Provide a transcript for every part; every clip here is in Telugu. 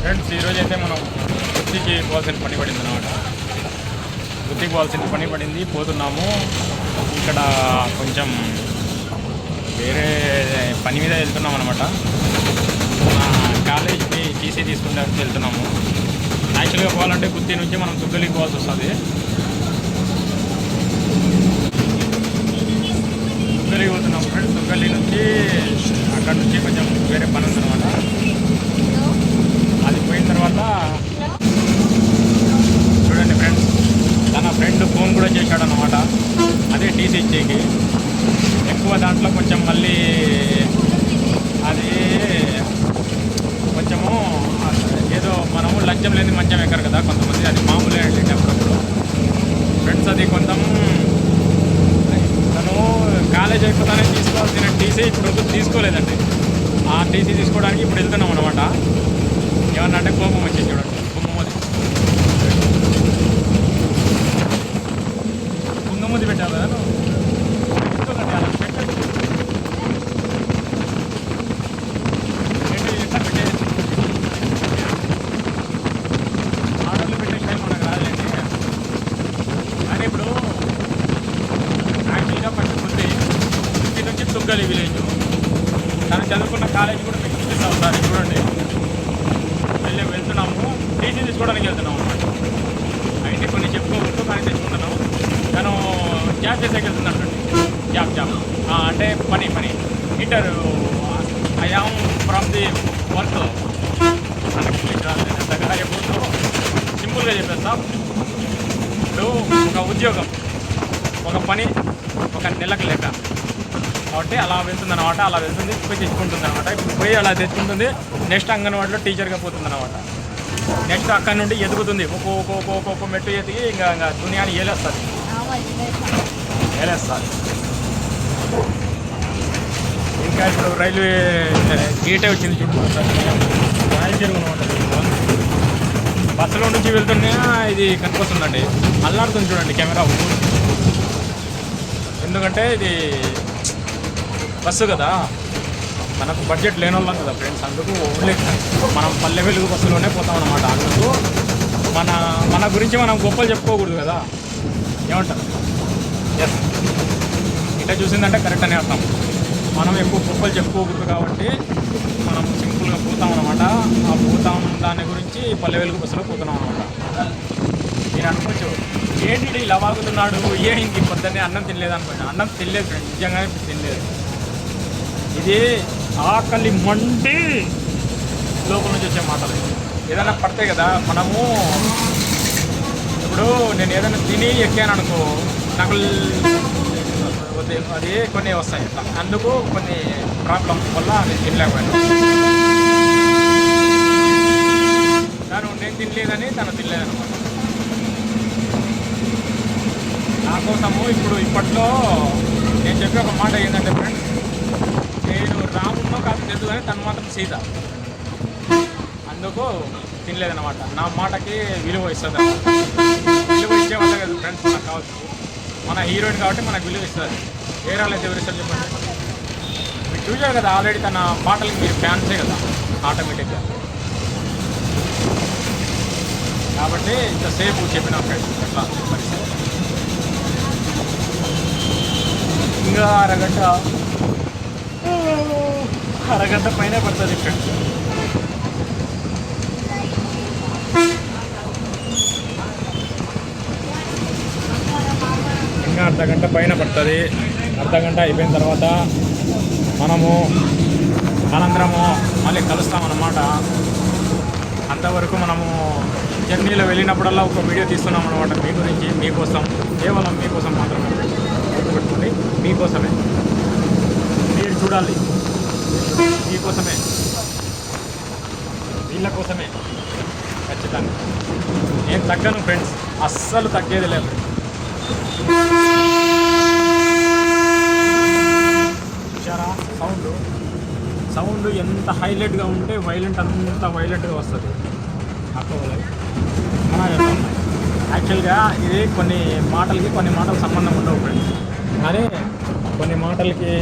ఫ్రెండ్స్ ఈరోజు అయితే మనం వృత్తికి పోవాల్సిన పని పడింది అనమాట వృత్తికి పోవాల్సిన పని పడింది పోతున్నాము. ఇక్కడ కొంచెం వేరే పని మీద వెళ్తున్నాం అనమాట కాలేజ్కి టీసీ తీసుకుంటే వెళ్తున్నాము. యాక్చువల్గా పోవాలంటే గుత్తి నుంచి మనం తుగ్గలికి పోవాల్సి వస్తుంది. తుగ్గలికి పోతున్నాం ఫ్రెండ్స్. తుగ్గలి నుంచి అక్కడ నుంచి కొంచెం వేరే పని ఉందన్నమాట. అనమాట తర్వాత చూడండి ఫ్రెండ్స్ తన ఫ్రెండ్ ఫోన్ కూడా చేశాడు అనమాట అదే టీసీ ఇచ్చేకి ఎక్కువ దాంట్లో కొంచెం మళ్ళీ అది కొంచెము ఏదో మనము లంచం లేని మంచం ఎక్కరు కదా కొంతమంది అది మామూలే అండి అప్పుడప్పుడు. ఫ్రెండ్స్ అది కొంచెం తను కాలేజ్ అయిపోతానే తీసుకోవాల్సిన టీసీ ఇప్పుడు తీసుకోలేదండి. ఆ టీసీ తీసుకోవడానికి ఇప్పుడు వెళ్తున్నాం అనమాట ఏమన్నా అంటే కోపం వచ్చింది చూడండి. కుంకుమది కుంకుమది పెట్టాలి కదా విలేజ్. తీసుకోకండి చదువుకున్న కాలేజీ ఏంటి ఇట్లా పెట్టేసి ఆర్డర్లు పెట్టే టైం మనకు రాదులేండి కానీ ఇప్పుడు యాక్చువల్గా ఫస్ట్ బుద్ధి బుద్ధి నుంచి తుంగలి విలేజ్ తను చదువుకున్న కాలేజ్ కూడా మీకు చూపిస్తాం ఒకసారి చూడండి వెళ్ళి వెళ్తున్నాము టీసీ తీసుకోవడానికి వెళ్తున్నాము అనమాట అయితే కొన్ని చెప్పుకోవచ్చు కానీ తెచ్చుకుంటున్నాం తను జాబ్ చేసేకి జాబ్ జాబ్ అంటే పని పని. Inter I am from the work అంతగా ఎప్పుడు సింపుల్గా చెప్పేస్తా. ఇప్పుడు ఒక ఉద్యోగం ఒక పని ఒక నెలకు లెక్క. కాబట్టి అలా వెళ్తుంది అనమాట అలా వెళ్తుంది పోయి తెచ్చుకుంటుంది అనమాట ఇప్పుడు పోయి అలా తెచ్చుకుంటుంది నెక్స్ట్ అంగన్వాడిలో టీచర్గా పోతుంది అనమాట నెక్స్ట్ అక్కడ నుండి ఎదుగుతుంది. ఒక్కో ఒక్కో ఒక్కో ఒక్కొక్క మెట్టు ఎదిగి ఇంకా ఇంకా దునియాని ఏలేస్తుంది. ఏలేస్తుంది ఇంకా ఇప్పుడు రైల్వే గేటే వచ్చింది చుట్టూ రాయలసీమ అనమాట బస్సులో నుంచి వెళ్తుంటే ఇది కనిపిస్తుందండి. అల్లాడుతుంది చూడండి కెమెరా. ఎందుకంటే ఇది బస్సు కదా. మనకు బడ్జెట్ లేని వాళ్ళం కదా ఫ్రెండ్స్ అందుకు ఓన్లీ మనం పల్లె వెలుగు బస్సులోనే పోతాం అనమాట అందుకు మన మన గురించి మనం గొప్పలు చెప్పుకోకూడదు కదా. ఏమంటారు? ఎస్ ఇట్లా చూసిందంటే కరెక్ట్ అనే అర్థం. మనం ఎక్కువ గొప్పలు చెప్పుకోకూడదు కాబట్టి మనం సింపుల్గా పోతాం అనమాట ఆ పోతాం దాని గురించి పల్లె వెలుగు బస్సులో పోతున్నాం అనమాట నేను అనుకోవచ్చు ఏంటి ఇలా వాగుతున్నాడు ఏ ఇంక పొద్దున్నే అన్నం తినలేదు అనుకోండి అన్నం తినలేదు ఫ్రెండ్ నిజంగానే ఇప్పుడు తినలేదు. ఇది ఆకలి మండి లోపల నుంచి వచ్చే మాటలు. ఏదైనా పడతాయి కదా మనము ఇప్పుడు నేను ఏదైనా తిని ఎక్కాను అనుకో డబుల్ వద్దు- అది కొన్ని వస్తాయి. అందుకు కొన్ని ప్రాబ్లమ్స్ వల్ల అది తినలేకపోయాను. తను నేను తినలేదని తను తినలేదనమాట నా కోసము ఇప్పుడు ఇప్పట్లో నేను చెప్పే ఒక మాట ఏంటంటే ఫ్రెండ్స్ నేను రామున్నో కాదు తెలుసు కానీ తను మాత్రం సీత. అందుకు తినలేదనమాట నా మాటకి విలువ ఇస్తుంది విలువ ఇచ్చే కదా ఫ్రెండ్స్ నాకు కావచ్చు. మన హీరోయిన్ కాబట్టి మనకు విలువ ఇస్తుంది. ఏ రాలేదు ఎవరు ఇస్తారు చెప్పండి? మీరు చూసారు కదా ఆల్రెడీ తన పాటలకి మీరు ఫ్యాన్సే కదా ఆటోమేటిక్గా. కాబట్టి ఇంతసేపు చెప్పిన ఫ్రెండ్స్ ఎట్లా పరిస్థితి ఇంకా అరగంట. అరగంట పైన పడుతుంది ఫ్రెండ్స్. ఇంకా అర్ధ గంట పైన పడుతుంది. అర్ధ గంట అయిపోయిన తర్వాత మనము మనందరము మళ్ళీ కలుస్తామన్నమాట. అంతవరకు మనము జర్నీలో వెళ్ళినప్పుడల్లా ఒక వీడియో తీస్తున్నాం అనమాట మీ గురించి మీకోసం కేవలం మీకోసం మాత్రమే. గుర్తుపెట్టుకోండి మీకోసమే. మీరు చూడాలి. మీకోసమే. వీళ్ళ కోసమే. ఖచ్చితంగా. నేను తగ్గను ఫ్రెండ్స్. అస్సలు తగ్గేది లేదు. సౌండ్ ఎంత హైలైట్గా ఉంటే వైలెంట్ అంత వైలెంట్గా వస్తుంది. యాక్చువల్గా ఇది కొన్ని మాటలకి కొన్ని మాటలు సంబంధం ఉండవు ఫ్రెండ్స్ కానీ కొన్ని మాటలకి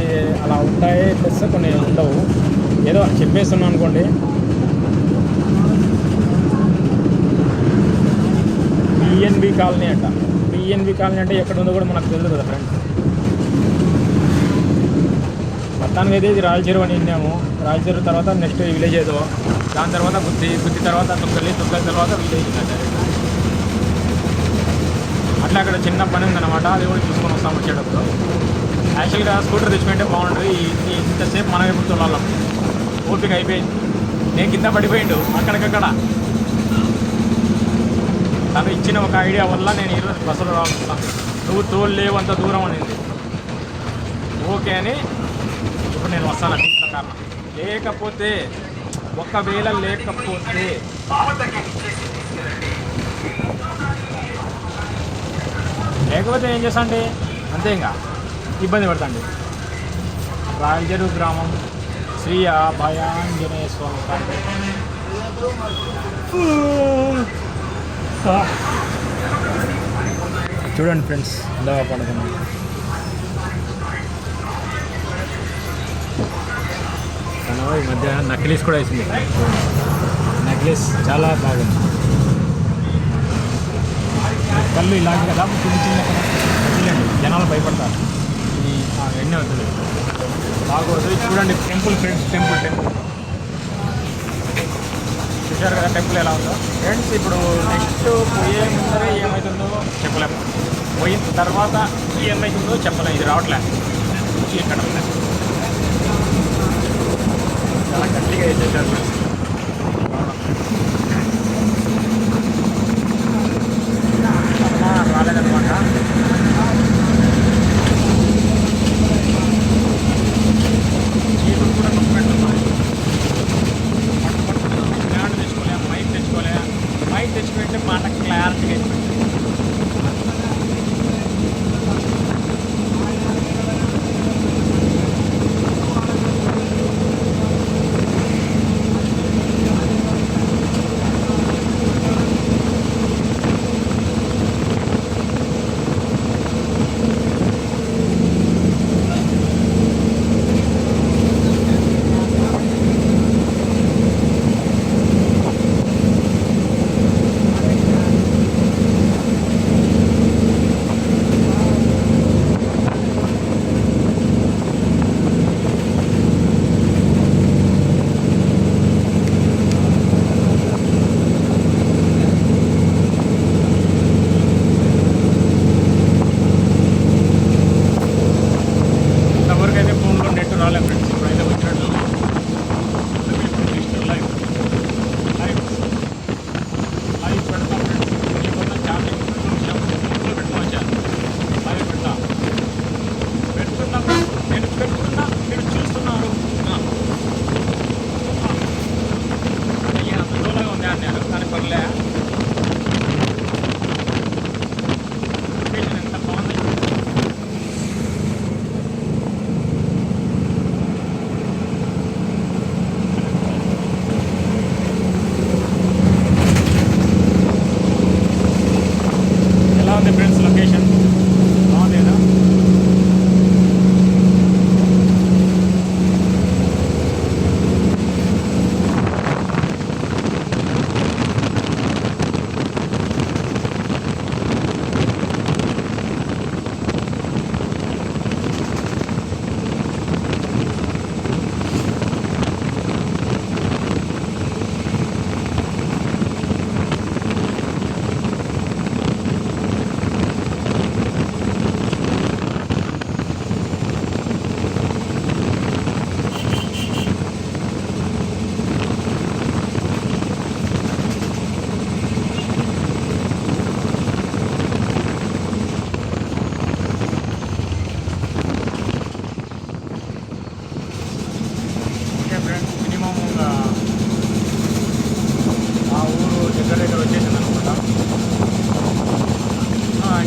అలా ఉంటాయి ప్లస్ కొన్ని ఉండవు. ఏదో చెప్పేస్తున్నాం అనుకోండి. బిఎన్బి కాలనీ అంట. బిఎన్బి కాలనీ అంటే ఎక్కడ ఉందో కూడా మనకు తెలియదు కదా ఫ్రెండ్స్ మొత్తానికి అయితే ఇది రాయలచెరువు అని విన్నాము. రాయలచెరువు తర్వాత నెక్స్ట్ విలేజ్ ఏదో. దాని తర్వాత బుద్ధి బుద్ధి తర్వాత తుక్కలి తుక్కలి తర్వాత విలేజ్ అట్లా అక్కడ చిన్న పని ఉందన్నమాట. అది కూడా చూసుకొని వస్తాం వచ్చేటప్పుడు. యాక్చువల్గా స్కూటర్ తెచ్చుకుంటే బాగుంటుంది. ఇంతసేపు మనం ఎప్పుడు చూడాలి ఓపిక అయిపోయింది. నేను కింద పడిపోయిండు. అక్కడికక్కడ. తను ఇచ్చిన ఒక ఐడియా వల్ల నేను ఈరోజు బస్సులో రావాల్సిన నువ్వు తోలు లేవు అంత దూరం అనేది. ఓకే అని ఇప్పుడు నేను వస్తాను దీంట్లో కారణం లేకపోతే ఒకవేళ లేకపోతే లేకపోతే ఏం చేస్తాండి? అంతే ఇంకా. ఇబ్బంది పడతాండి. రాయలచెరువు గ్రామం శ్రీ అభయాంజనేయ స్వామి చూడండి ఫ్రెండ్స్ ఎలా పడుతున్నాం ఈ మధ్య నక్లీస్ కూడా వేసింది. నెక్లెస్ చాలా బాగుంది. కళ్ళు ఇలాగే కదా చిన్న చిన్న వదిలేండి జనాలు భయపడతారు. ఈ వద్దు బాగోదు. చూడండి టెంపుల్ ఫ్రెండ్స్ టెంపుల్ టెంపుల్. చూశారు కదా టెంపుల్ ఎలా ఉందో? ఫ్రెండ్స్ ఇప్పుడు నెక్స్ట్ పోయే ముందరే ఏమవుతుందో చెప్పలేము. పోయిన తర్వాత ఏమవుతుందో చెప్పలేము. ఇది రావట్లేదు ఇక్కడ చాలా గట్టిగా వేసేసారు. ఫ్రెండ్స్ అమ్మా కూడా నొప్పి పెట్టున్నాం పట్టు పట్టు మైక్ తెచ్చుకోలే మైక్ తెచ్చుకుంటే మాట క్లారిటీగా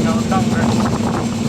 going downtown.